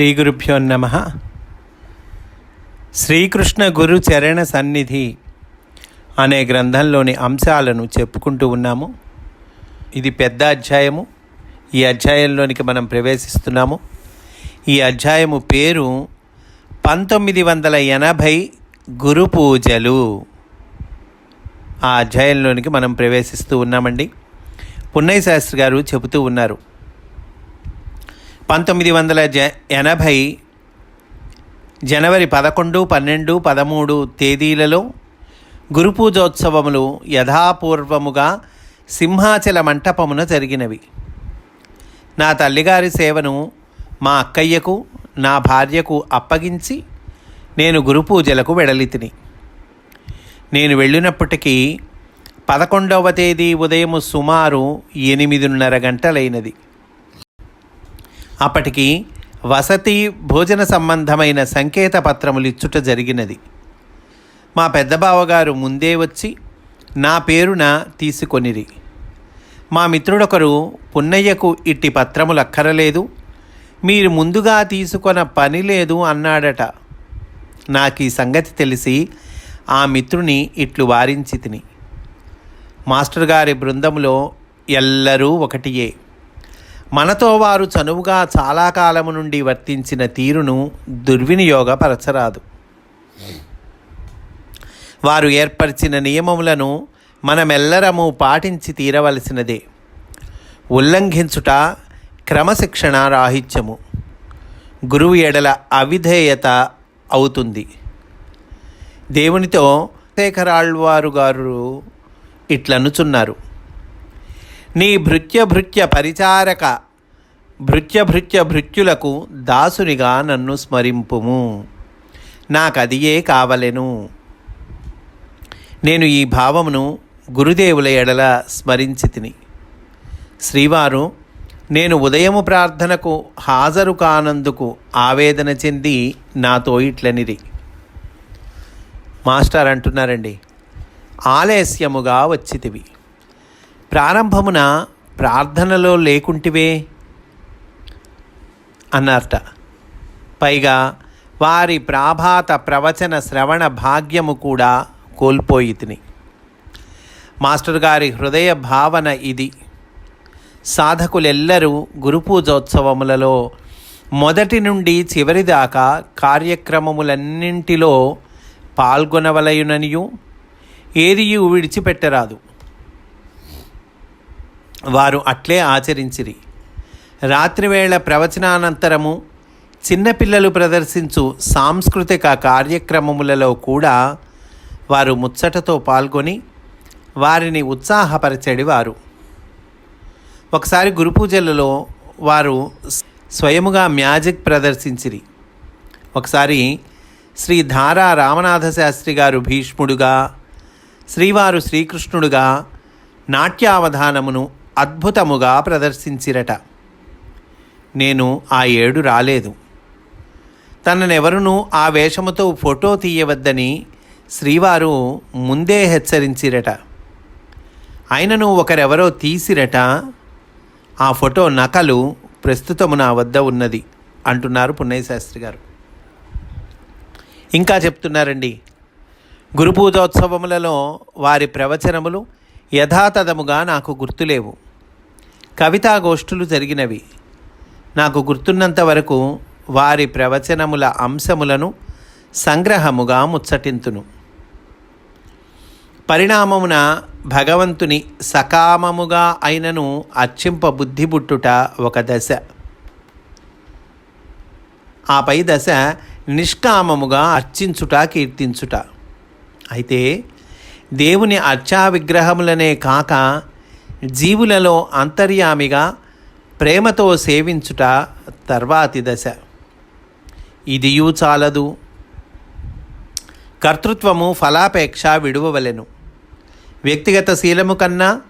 శ్రీ గురుభ్యో నమ. శ్రీకృష్ణ గురు చరణ సన్నిధి అనే గ్రంథంలోని అంశాలను చెప్పుకుంటూ ఉన్నాము. ఇది పెద్ద అధ్యాయము. ఈ అధ్యాయంలోనికి మనం ప్రవేశిస్తున్నాము. ఈ అధ్యాయము పేరు పంతొమ్మిది వందల ఎనభై గురు పూజలు. ఆ అధ్యాయంలోనికి మనం ప్రవేశిస్తూ ఉన్నామండి. పున్నయ్య శాస్త్రి గారు చెబుతూ ఉన్నారు. పంతొమ్మిది వందల జ ఎనభై జనవరి పదకొండు పన్నెండు పదమూడు తేదీలలో గురు పూజోత్సవములు యథాపూర్వముగా సింహాచల మంటపమున జరిగినవి. నా తల్లిగారి సేవను మా అక్కయ్యకు నా భార్యకు అప్పగించి నేను గురు పూజలకు వెడలితిని. నేను వెళ్ళినప్పటికీ పదకొండవ తేదీ ఉదయం సుమారు ఎనిమిదిన్నర గంటలైనది. అప్పటికి వసతి భోజన సంబంధమైన సంకేత పత్రములు ఇచ్చుట జరిగినది. మా పెద్ద బావగారు ముందే వచ్చి నా పేరున తీసుకొనిరి. మా మిత్రుడొకరు పున్నయ్యకు ఇట్టి పత్రములు అక్కరలేదు. మీరు ముందుగా తీసుకొన పని లేదు అన్నాడట. నాకు ఈ సంగతి తెలిసి ఆ మిత్రుని ఇట్లు వారించి తిని. మాస్టర్ గారి బృందంలో ఎల్లరూ ఒకటియే. మనతో వారు చనువుగా చాలా కాలము నుండి వర్తించిన తీరును దుర్వినియోగపరచరాదు. వారు ఏర్పరిచిన నియమములను మనమెల్లరము పాటించి తీరవలసినదే. ఉల్లంఘించుట క్రమశిక్షణ రాహిత్యము. గురువు ఎడల అవిధేయత అవుతుంది. దేవునితో శేఖరాళ్వారు గారు ఇట్లనుచున్నారు. నీ భృత్య భృత్య పరిచారక భృత్య భృత్య భృత్యులకు దాసునిగా నన్ను స్మరింపుము. నాకదియే కావలెను. నేను ఈ భావమును గురుదేవుల ఎడల స్మరించి తిని శ్రీవారు నేను ఉదయము ప్రార్థనకు హాజరు కానందుకు ఆవేదన చెంది నాతో ఇట్లనిరి. మాస్టర్ అంటున్నారండి ఆలస్యముగా వచ్చితివి. ప్రారంభమున ప్రార్థనలో లేకుంటివే అన్నారట. పైగా వారి ప్రాభాత ప్రవచన శ్రవణ భాగ్యము కూడా కోల్పోయి తిని మాస్టర్ గారి హృదయ భావన ఇది. సాధకులెల్లరూ గురుపూజోత్సవములలో మొదటి నుండి చివరి దాకా కార్యక్రమములన్నింటిలో పాల్గొనవలయుననియు ఏదియు విడిచిపెట్టరాదు. వారు అట్లే ఆచరించిరి. రాత్రివేళ ప్రవచనానంతరము చిన్నపిల్లలు ప్రదర్శించు సాంస్కృతిక కార్యక్రమములలో కూడా వారు ముచ్చటతో పాల్గొని వారిని ఉత్సాహపరచెడివారు. ఒకసారి గురు పూజలలో వారు స్వయముగా మ్యాజిక్ ప్రదర్శించిరి. ఒకసారి శ్రీ ధారా రామనాథ శాస్త్రి గారు భీష్ముడుగా శ్రీవారు శ్రీకృష్ణుడుగా నాట్యావధానమును అద్భుతముగా ప్రదర్శించిరట. నేను ఆ ఏడు రాలేదు. తననెవరునూ ఆ వేషముతో ఫోటో తీయవద్దని శ్రీవారు ముందే హెచ్చరించిరట. ఆయనను ఒకరెవరో తీసిరట ఆ ఫోటో నకలు ప్రస్తుతము నా వద్ద ఉన్నది అంటున్నారు పున్నయ్యశాస్త్రి గారు ఇంకా చెప్తున్నారండి. గురుపూజోత్సవములలో వారి ప్రవచనములు యథాతథముగా నాకు గుర్తులేవు. కవితా గోష్ఠులు జరిగినవి. నాకు గుర్తున్నంత వరకు వారి ప్రవచనముల అంశములను సంగ్రహముగా ముచ్చటింతును. పరిణామమున భగవంతుని సకామముగా అయినను అర్చింప బుద్ధిబుట్టుట ఒక దశ. ఆపై దశ నిష్కామముగా అర్చించుట కీర్తించుట. అయితే దేవుని అర్చా విగ్రహములనే కాక జీవులలో అంతర్యామిగా ప్రేమతో సేవించుట తర్వాతి దశ. ఇదియూ చాలదు. కర్తృత్వము ఫలాపేక్ష విడువవలెను. వ్యక్తిగత శీలము కన్నా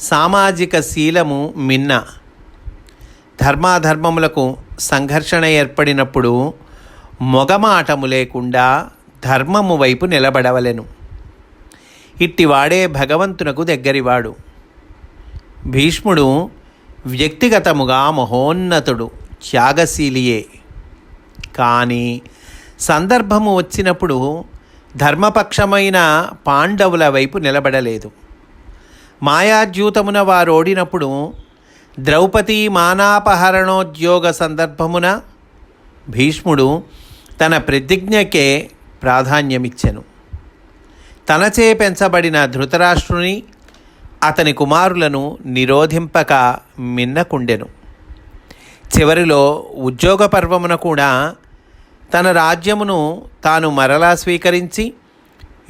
సామాజిక శీలము మిన్న. ధర్మాధర్మములకు సంఘర్షణ ఏర్పడినప్పుడు మొగమాటము లేకుండా ధర్మము వైపు నిలబడవలెను. ఇట్టివాడే భగవంతునకు దగ్గరివాడు. భీష్ముడు వ్యక్తిగతముగా మహోన్నతుడు త్యాగశీలియే. కానీ సందర్భము వచ్చినప్పుడు ధర్మపక్షమైన పాండవుల వైపు నిలబడలేదు. మాయాద్యూతమున వారు ఓడినప్పుడు ద్రౌపది మానాపహరణోద్యోగ సందర్భమున భీష్ముడు తన ప్రతిజ్ఞకే ప్రాధాన్యమిచ్చెను. తనచే పెంచబడిన ధృతరాష్ట్రుని అతని కుమారులను నిరోధింపక మిన్నకుండెను. చివరిలో ఉద్యోగ పర్వమున కూడా తన రాజ్యమును తాను మరలా స్వీకరించి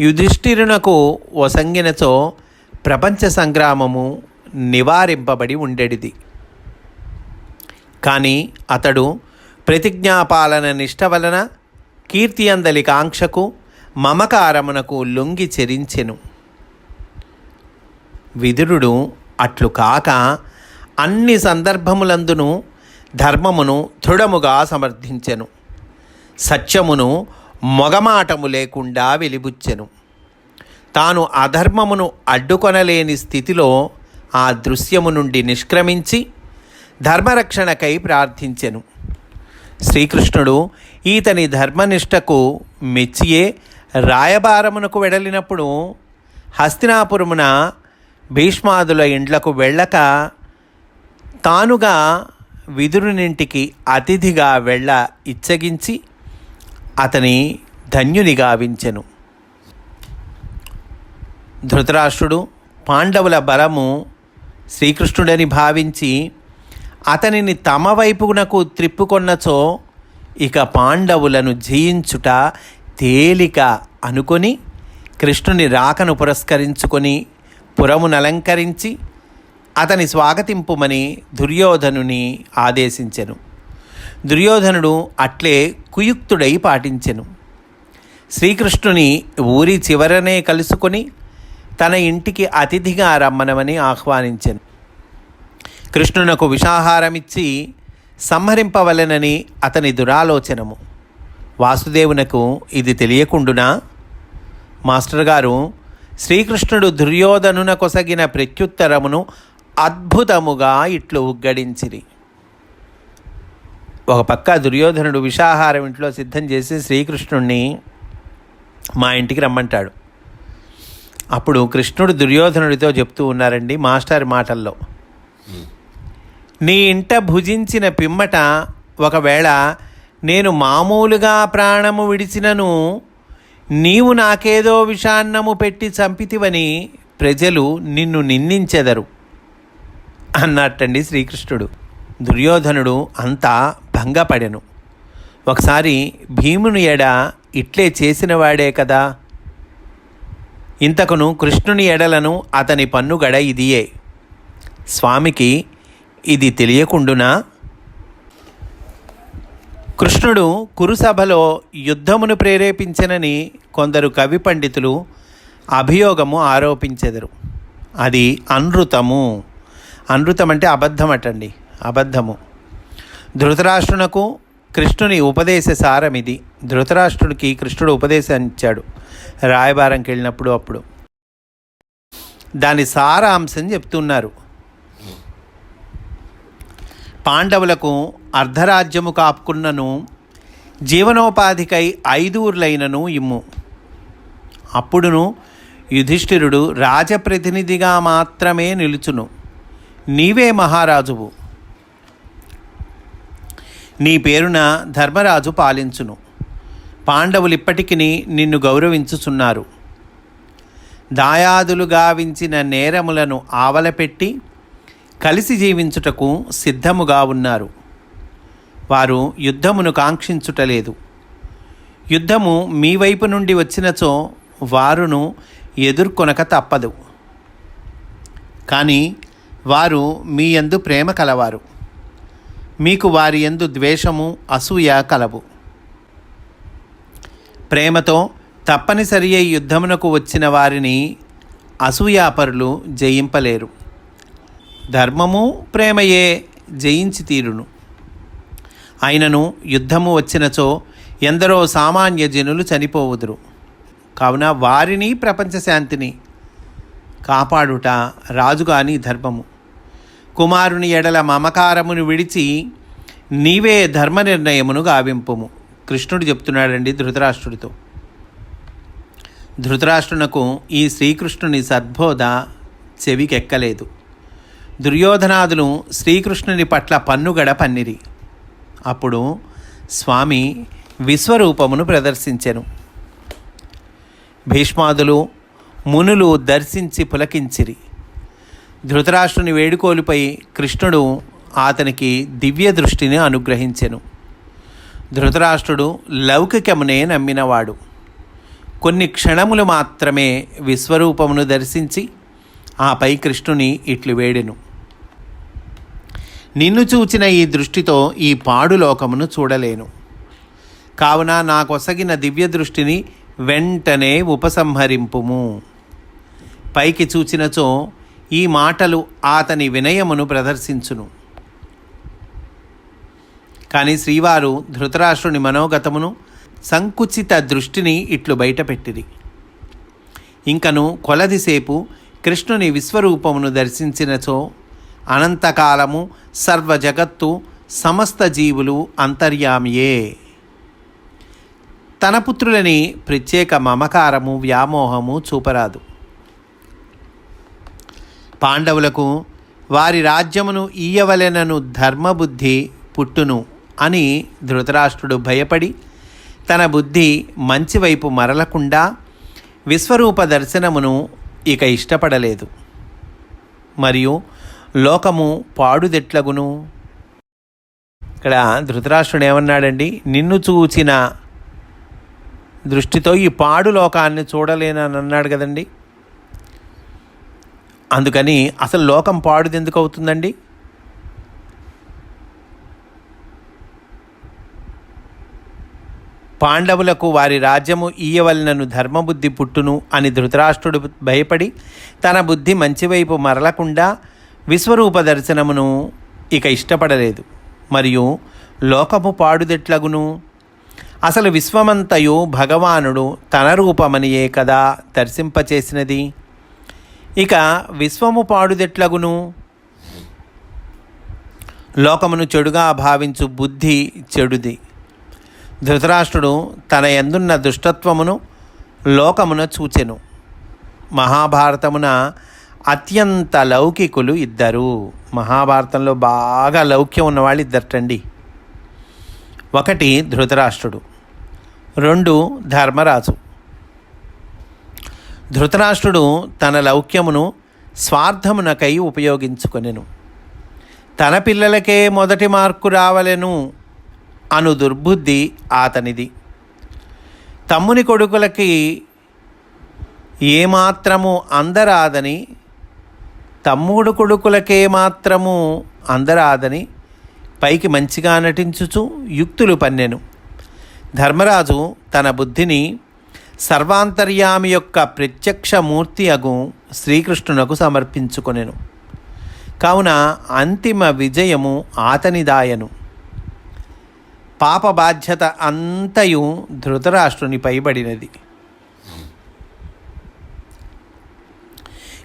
యుధిష్ఠిరునకు వసంగినతో ప్రపంచ సంగ్రామము నివారింపబడి ఉండేది కానీ అతడు ప్రతిజ్ఞాపాలన నిష్ట వలన కీర్తి అందలి కాంక్షకు మమకారమునకు లొంగి చెరించెను. విదురుడు అట్లు కాక అన్ని సందర్భములందును ధర్మమును దృఢముగా సమర్థించెను. సత్యమును మొగమాటము లేకుండా వెలిబుచ్చెను. తాను అధర్మమును అడ్డుకొనలేని స్థితిలో ఆ దృశ్యము నుండి నిష్క్రమించి ధర్మరక్షణకై ప్రార్థించెను. శ్రీకృష్ణుడు ఈతని ధర్మనిష్టకు మెచ్చియే రాయబారమునకు వెడలినప్పుడు హస్తినాపురమున భీష్మాదుల ఇండ్లకు వెళ్ళక తానుగా విదురునింటికి అతిథిగా వెళ్ళ ఇచ్చగించి అతని ధన్యుని గావించెను. ధృతరాష్ట్రుడు పాండవుల బలము శ్రీకృష్ణుడని భావించి అతనిని తమ వైపునకు త్రిప్పుకొన్నచో ఇక పాండవులను జయించుట తేలిక అనుకొని కృష్ణుని రాకను పురస్కరించుకొని పురమునలంకరించి అతని స్వాగతింపుమని దుర్యోధనుని ఆదేశించెను. దుర్యోధనుడు అట్లే కుయుక్తుడై పాటించెను. శ్రీకృష్ణుని ఊరి చివరనే కలుసుకొని తన ఇంటికి అతిథిగా రమ్మనమని ఆహ్వానించెను. కృష్ణునకు విషాహారమిచ్చి సంహరింపవలెనని అతని దురాలోచనము. వాసుదేవునకు ఇది తెలియకుండునా? మాస్టర్ గారు శ్రీకృష్ణుడు దుర్యోధనున కొసగిన ప్రత్యుత్తరమును అద్భుతముగా ఇట్లు ఉగ్గడించిరి. ఒక పక్క దుర్యోధనుడు విషాహారం ఇంట్లో సిద్ధం చేసి శ్రీకృష్ణుణ్ణి మా ఇంటికి రమ్మంటాడు. అప్పుడు కృష్ణుడు దుర్యోధనుడితో చెప్తూ ఉన్నారండి మాస్టర్ మాటల్లో. నీ ఇంట భుజించిన పిమ్మట ఒకవేళ నేను మామూలుగా ప్రాణము విడిచినను నీవు నాకేదో విషాన్నము పెట్టి చంపితివని ప్రజలు నిన్ను నిందించెదరు అన్నట్టండి శ్రీకృష్ణుడు. దుర్యోధనుడు అంతా భంగపడెను. ఒకసారి భీముని ఎడ ఇట్లే చేసినవాడే కదా. ఇంతకును కృష్ణుని ఎడలను అతని పన్నుగడ ఇదియే. స్వామికి ఇది తెలియకుండునా? కృష్ణుడు కురుసభలో యుద్ధమును ప్రేరేపించనని కొందరు కవి పండితులు అభియోగము ఆరోపించెదరు. అది అనృతము అనృతం అంటే అబద్ధం అటండి అబద్ధము. ధృతరాష్ట్రునకు కృష్ణుని ఉపదేశ సారం ఇది ధృతరాష్ట్రుడికి కృష్ణుడు ఉపదేశం ఇచ్చాడు. రాయబారంకి వెళ్ళినప్పుడు అప్పుడు. దాని సారాంశం చెప్తున్నారు. పాండవులకు అర్ధరాజ్యము కాపుకున్నను జీవనోపాధికై ఐదూర్లైనను ఇమ్ము. అప్పుడును యుధిష్ఠిరుడు రాజప్రతినిధిగా మాత్రమే నిలుచును. నీవే మహారాజువు. నీ పేరున ధర్మరాజు పాలించును. పాండవులు ఇప్పటికీ నిన్ను గౌరవించుచున్నారు. దాయాదులు గావించిన నేరములను ఆవలపెట్టి కలిసి జీవించుటకు సిద్ధముగా ఉన్నారు. వారు యుద్ధమును కాంక్షించుటలేదు. యుద్ధము మీ వైపు నుండి వచ్చినచో వారును ఎదుర్కొనక తప్పదు. కానీ వారు మీ యందు ప్రేమ కలవారు. మీకు వారి యందు ద్వేషము అసూయ కలవు. ప్రేమతో తప్పనిసరి అయి యుద్ధమునకు వచ్చిన వారిని అసూయాపరులు జయింపలేరు. ధర్మము ప్రేమయే జయించి తీరును ఆయనను యుద్ధము వచ్చినచో ఎందరో సామాన్య జనులు చనిపోవుదురు. కావున వారిని ప్రపంచ శాంతిని కాపాడుట రాజుగాని ధర్మము. కుమారుని ఎడల మమకారమును విడిచి నీవే ధర్మ నిర్ణయమును గావింపుము. కృష్ణుడు చెప్తున్నాడండి ధృతరాష్ట్రుడితో. ధృతరాష్ట్రునకు ఈ శ్రీకృష్ణుని సద్బోధ చెవికెక్కలేదు. దుర్యోధనాదులు శ్రీకృష్ణుని పట్ల పన్నుగడ పన్నిరి. అప్పుడు స్వామి విశ్వరూపమును ప్రదర్శించెను. భీష్మాదులు మునులు దర్శించి పులకించిరి. ధృతరాష్ట్రుని వేడుకోలుపై కృష్ణుడు అతనికి దివ్య దృష్టిని అనుగ్రహించెను. ధృతరాష్ట్రుడు లౌకికమునే నమ్మినవాడు. కొన్ని క్షణములు మాత్రమే విశ్వరూపమును దర్శించి ఆపై కృష్ణుని ఇట్లు వేడెను. నిన్ను చూచిన ఈ దృష్టితో ఈ పాడు లోకమును చూడలేను. కావున నాకొసగిన దివ్య దృష్టిని వెంటనే ఉపసంహరింపుము. పైకి చూచినచో ఈ మాటలు అతని వినయమును ప్రదర్శించును. కానీ శ్రీవారు ధృతరాష్ట్రుని మనోగతమును సంకుచిత దృష్టిని ఇట్లు బయటపెట్టిరి. ఇంకను కొలదిసేపు కృష్ణుని విశ్వరూపమును దర్శించినచో అనంతకాలము సర్వ జగత్తు సమస్త జీవులు అంతర్యామియే. తన పుత్రులని ప్రత్యేక మమకారము వ్యామోహము చూపరాదు. పాండవులకు వారి రాజ్యమును ఈయవలెనను ధర్మబుద్ధి పుట్టును అని ధృతరాష్ట్రుడు భయపడి తన బుద్ధి మంచి వైపు మరలకుండా విశ్వరూప దర్శనమును ఇక ఇష్టపడలేదు. మరియు లోకము పాడుదెట్లగును? ఇక్కడ ధృతరాష్ట్రుడు ఏమన్నాడండి? నిన్ను చూచిన దృష్టితో ఈ పాడు లోకాన్ని చూడలేనని అన్నాడు కదండి. అందుకని అసలు లోకం పాడుది ఎందుకు అవుతుందండి? పాండవులకు వారి రాజ్యము ఈయవలనను ధర్మబుద్ధి పుట్టును అని ధృతరాష్ట్రుడు భయపడి తన బుద్ధి మంచివైపు మరలకుండా విశ్వరూప దర్శనమును ఇక ఇష్టపడలేదు. మరియు లోకము పాడుదెట్లగును? అసలు విశ్వమంతయు భగవానుడు తన రూపమనియే కదా దర్శింపచేసినది? ఇక విశ్వము పాడుదెట్లగును? లోకమును చెడుగా భావించు బుద్ధి చెడుది. ధృతరాష్ట్రుడు తన ఎందున్న దుష్టత్వమును లోకమున చూచెను. మహాభారతమున అత్యంత లౌకికులు ఇద్దరు. మహాభారతంలో బాగా లౌక్యం ఉన్నవాళ్ళు ఇద్దరటండి ఒకటి ధృతరాష్ట్రుడు రెండు ధర్మరాజు. ధృతరాష్ట్రుడు తన లౌక్యమును స్వార్థమునకై ఉపయోగించుకొనెను. తన పిల్లలకే మొదటి మార్కు రావలెను. అను దుర్బుద్ధి అతనిది తమ్ముని కొడుకులకి ఏమాత్రము అందరాదని తమ్ముడు కొడుకులకే మాత్రము అందరాదని పైకి మంచిగా నటించుచు యుక్తులు పన్నెను. ధర్మరాజు తన బుద్ధిని సర్వాంతర్యామి యొక్క ప్రత్యక్ష మూర్తి అగు శ్రీకృష్ణునకు సమర్పించుకొనెను. కావున అంతిమ విజయము ఆతనిదాయను. పాప బాధ్యత అంతయు ధృతరాష్ట్రుని పైబడినది.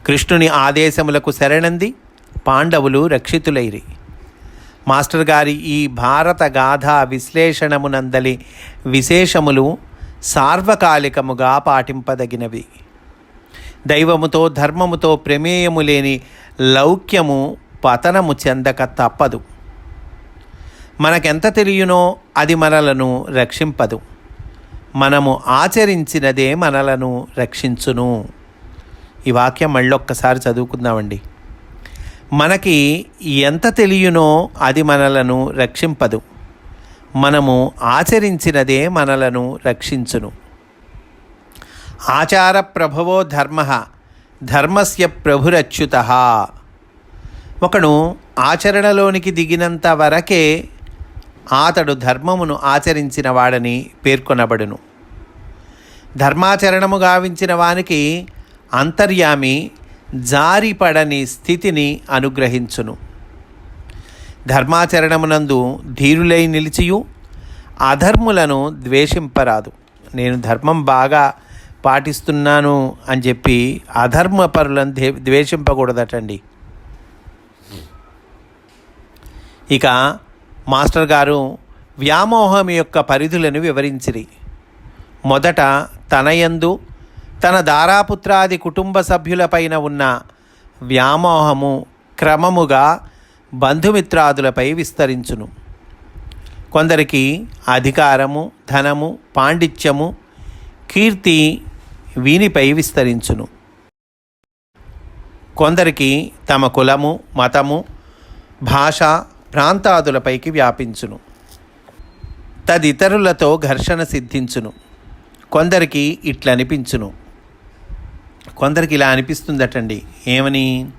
కృష్ణుని ఆదేశములకు శరణంది పాండవులు రక్షితులైరి. మాస్టర్ గారి ఈ భారత గాథా విశ్లేషణమునందలి విశేషములు సార్వకాలికముగా పాటింపదగినవి. దైవముతో ధర్మముతో ప్రమేయము లేని లౌక్యము పతనము చెందక తప్పదు. మనకెంత తెలియనో అది మనలను రక్షింపదు. మనము ఆచరించినదే మనలను రక్షించును. ఈ వాక్యం మళ్ళొక్కసారి చదువుకుందామండి. మనకి ఎంత తెలియనో అది మనలను రక్షింపదు. మనము ఆచరించినదే మనలను రక్షించును. ఆచార ప్రభవో ధర్మ ధర్మస్య ప్రభురచ్యుత. ఒకడు ఆచరణలోనికి దిగినంత వరకే అతడు ధర్మమును ఆచరించిన వాడని పేర్కొనబడును. ధర్మాచరణము గావించిన వానికి అంతర్యామి జారిపడని స్థితిని అనుగ్రహించును. ధర్మాచరణమునందు ధీరులై నిలిచియు అధర్ములను ద్వేషింపరాదు. నేను ధర్మం బాగా పాటిస్తున్నాను అని చెప్పి అధర్మపరులను పరులను ద్వేషింపకూడదటండి. ఇక మాస్టర్ గారు వ్యామోహం యొక్క పరిధులను వివరించిరి. మొదట తనయందు తన దారాపుత్రాది కుటుంబ సభ్యులపైన ఉన్న వ్యామోహము క్రమముగా బంధుమిత్రాదులపై విస్తరించును. కొందరికి అధికారము ధనము పాండిత్యము కీర్తి వీనిపై విస్తరించును. కొందరికి తమ కులము మతము భాష ప్రాంతాదులపైకి వ్యాపించును. తదితరులతో ఘర్షణ సిద్ధించును. కొందరికి ఇట్లా అనిపించును కొందరికి ఇలా అనిపిస్తుందటండి. ఏమని?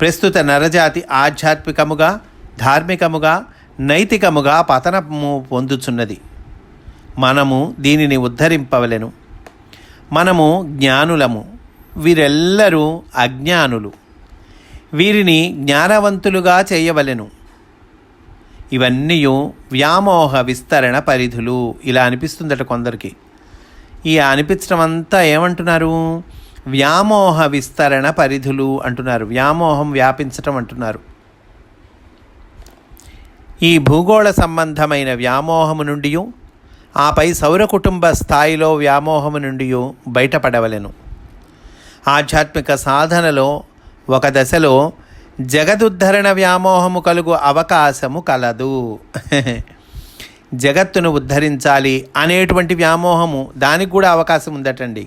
ప్రస్తుత నరజాతి ఆధ్యాత్మికముగా ధార్మికముగా నైతికముగా పతనము పొందుచున్నది. మనము దీనిని ఉద్ధరింపవలెను. మనము జ్ఞానులము. వీరెల్లరూ అజ్ఞానులు. వీరిని జ్ఞానవంతులుగా చేయవలెను. ఇవన్నీ వ్యామోహ విస్తరణ పరిధులు ఇలా అనిపిస్తుందట కొందరికి. ఈ అనిపించడం అంతా ఏమంటున్నారు? వ్యామోహ విస్తరణ పరిధులు అంటున్నారు. వ్యామోహం వ్యాపించటం అంటున్నారు. ఈ భూగోళ సంబంధమైన వ్యామోహము నుండి ఆపై సౌర కుటుంబ స్థాయిలో వ్యామోహము నుండి బయటపడవలెను. ఆధ్యాత్మిక సాధనలో ఒక దశలో జగదుద్ధరణ వ్యామోహము కలుగు అవకాశము కలదు. జగత్తును ఉద్ధరించాలి అనేటువంటి వ్యామోహము దానికి కూడా అవకాశం ఉందటండి.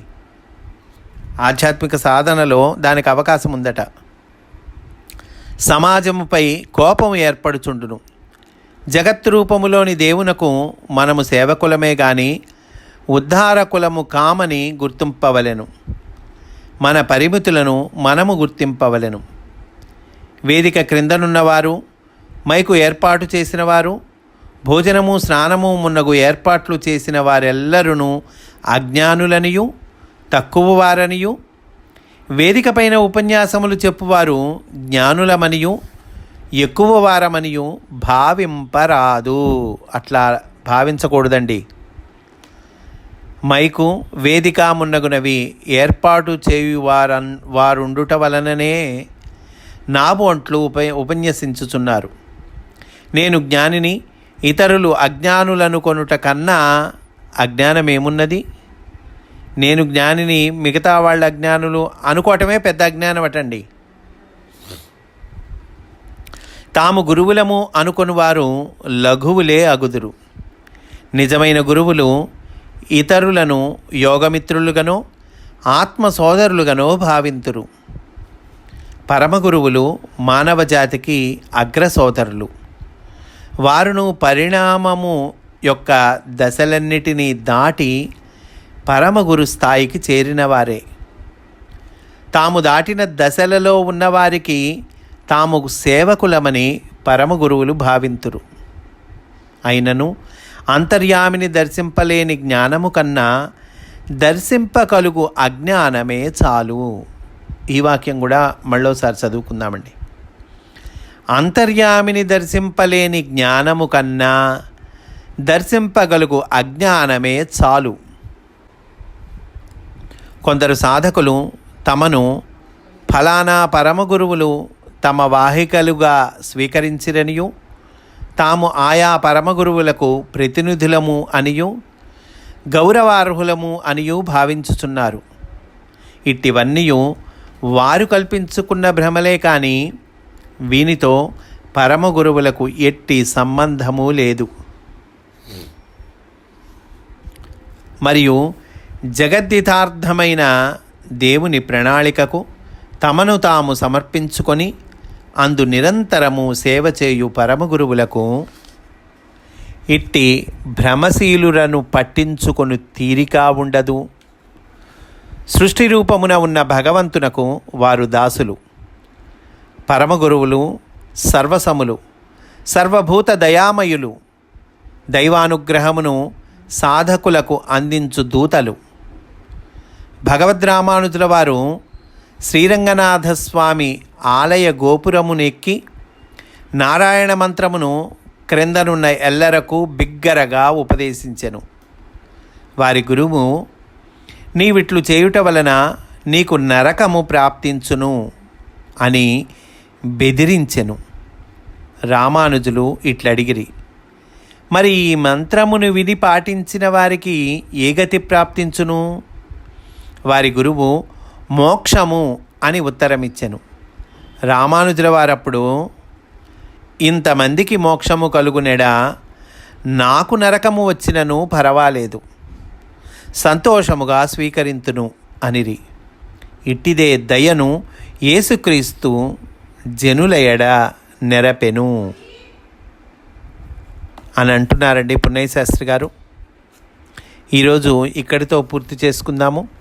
ఆధ్యాత్మిక సాధనలో దానికి అవకాశం ఉందట. సమాజముపై కోపం ఏర్పడుచుండును. జగత్ రూపములోని దేవునకు మనము సేవకులమే గాని ఉద్ధారకులము కామని గుర్తింపవలెను. మన పరిమితులను మనము గుర్తింపవలెను. వేదిక క్రిందనున్నవారు మైకు ఏర్పాటు చేసిన వారు భోజనము స్నానము మున్నగు ఏర్పాట్లు చేసిన వారెల్లరూ అజ్ఞానులనియు తక్కువ వారనియు వేదికపైన ఉపన్యాసములు చెప్పువారు జ్ఞానులమనియు ఎక్కువ వారమనియు భావింపరాదు. అట్లా భావించకూడదండి. మైకు వేదికామున్నగునవి ఏర్పాటు చేయువారన్ వారుండుట వలననే నాబు అంట్లు ఉప ఉపన్యసించుచున్నారు. నేను జ్ఞానిని ఇతరులు అజ్ఞానులను కొనుట కన్నా అజ్ఞానమేమున్నది? నేను జ్ఞానిని మిగతా వాళ్ళ అజ్ఞానులు అనుకోవటమే పెద్ద అజ్ఞానం అటండి తాము గురువులము అనుకుని వారు లఘువులే అగుదురు. నిజమైన గురువులు ఇతరులను యోగమిత్రులుగానో ఆత్మ సోదరులుగానో భావింతురు. పరమగురువులు మానవజాతికి అగ్రసోదరులు అగ్ర సోదరులు. వారును పరిణామము యొక్క దశలన్నిటినీ దాటి పరమగురు స్థాయికి చేరినవారే. తాము దాటిన దశలలో ఉన్నవారికి తాము సేవకులమని పరమగురువులు భావింతురు. అయినను అంతర్యామిని దర్శింపలేని జ్ఞానము కన్నా దర్శింపకలుగు అజ్ఞానమే చాలు. ఈ వాక్యం కూడా మళ్ళోసారి చదువుకుందామండి. అంతర్యామిని దర్శింపలేని జ్ఞానము కన్నా దర్శింపగలుగు అజ్ఞానమే చాలు. కొందరు సాధకులు తమను ఫలానా పరమగురువులు తమ వాహికలుగా స్వీకరించిరనియు తాము ఆయా పరమగురువులకు ప్రతినిధులము అనియు గౌరవార్హులము అనియు భావించుచున్నారు. ఇట్టివన్నీ వారు కల్పించుకున్న భ్రమలే కానీ వీనితో పరమగురువులకు ఎట్టి సంబంధము లేదు. మరియు జగద్దితార్థమైన దేవుని ప్రణాళికకు తమను తాము సమర్పించుకొని అందు నిరంతరము సేవ చేయు పరమగురువులకు ఇట్టి భ్రమశీలులను పట్టించుకొని తీరిక ఉండదు. సృష్టి రూపమున ఉన్న భగవంతునకు వారు దాసులు. పరమగురువులు సర్వసములు సర్వభూత దయామయులు దైవానుగ్రహమును సాధకులకు అందించు దూతలు. భగవద్రామానుజుల వారు శ్రీరంగనాథస్వామి ఆలయ గోపురమునెక్కి నారాయణ మంత్రమును క్రిందనున్న ఎల్లరకు బిగ్గరగా ఉపదేశించెను. వారి గురువు నీవిట్లు చేయుట వలన నీకు నరకము ప్రాప్తించును అని బెదిరించెను. రామానుజులు ఇట్లడిగిరి మరి ఈ మంత్రమును విని పాటించిన వారికి ఏ గతి ప్రాప్తించును? వారి గురువు మోక్షము అని ఉత్తరమిచ్చెను. రామానుజుల వారప్పుడు ఇంతమందికి మోక్షము కలుగునెడా నాకు నరకము వచ్చినను పర్వాలేదు. సంతోషముగా స్వీకరింతును అనిరి. ఇట్టిదే దయను యేసుక్రీస్తు జనుల ఎడ నెరపెను. అని అంటున్నారండి పున్నయ్య శాస్త్రి గారు. ఈరోజు ఇక్కడితో పూర్తి చేసుకుందాము.